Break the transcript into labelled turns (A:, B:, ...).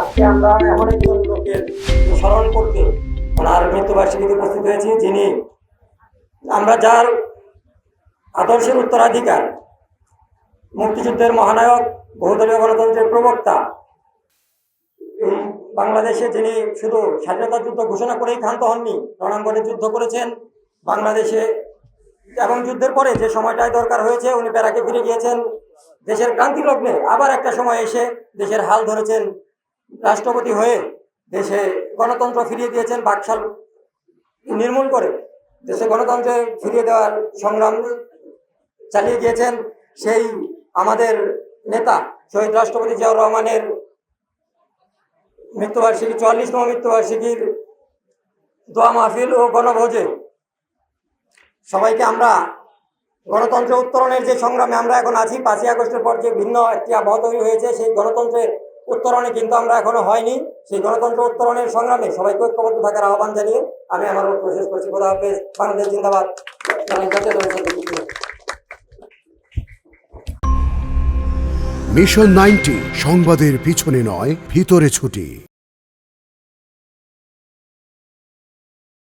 A: আজকে আমরা এমন একজন লোকের স্মরণ করতে ওনার মৃত্যুবার্ষিকীতে উপস্থিত হয়েছি, যিনি আমরা যার আদর্শের উত্তরাধিকার, মুক্তিযুদ্ধের মহানায়ক, বহুদলীয় গণতন্ত্রের প্রবক্তা বাংলাদেশে যিনি শুধু স্বাধীনতা যুদ্ধ ঘোষণা করেই ক্ষান্ত হননি, রণাঙ্গনে যুদ্ধ করেছেন, বাংলাদেশে এবং যুদ্ধের পরে যে সময়টায় দরকার হয়েছে, উনি প্যারাকে ফিরে গিয়েছেন, দেশের ক্রান্তি লগ্নে আবার একটা সময় এসে দেশের হাল ধরেছেন রাষ্ট্রপতি হয়ে দেশে গণতন্ত্র ফিরিয়ে দিয়েছেন, বাকশাল নির্মূল করে দেশে গণতন্ত্রে ফিরিয়ে দেওয়ার সংগ্রাম চালিয়ে গিয়েছেন সেই আমাদের নেতা শহীদ রাষ্ট্রপতি জিয়াউর রহমানের মৃত্যুবার্ষিকী, চুয়াল্লিশতম মৃত্যুবার্ষিকীর দোয়া মাহফিল ও গণভোজে সবাইকে আমরা গণতন্ত্র উত্তরণের যে সংগ্রামে আমরা এখন আছি, পাঁচই আগস্টের পর যে ভিন্ন একটি আবহাওয়া তৈরি হয়েছে, সেই গণতন্ত্রের উত্তরণে কিন্তু আমরা এখনও হয়নি। সেই গণতন্ত্র উত্তরণের সংগ্রামে সবাইকে ঐক্যবদ্ধ থাকার আহ্বান জানিয়ে আমি আমার বক্তব্য শেষ করছি। বাংলাদেশ জিন্দাবাদ।
B: মিশন নাইনটি সংবাদের পিছনে নয়, ভিতরে ছুটি।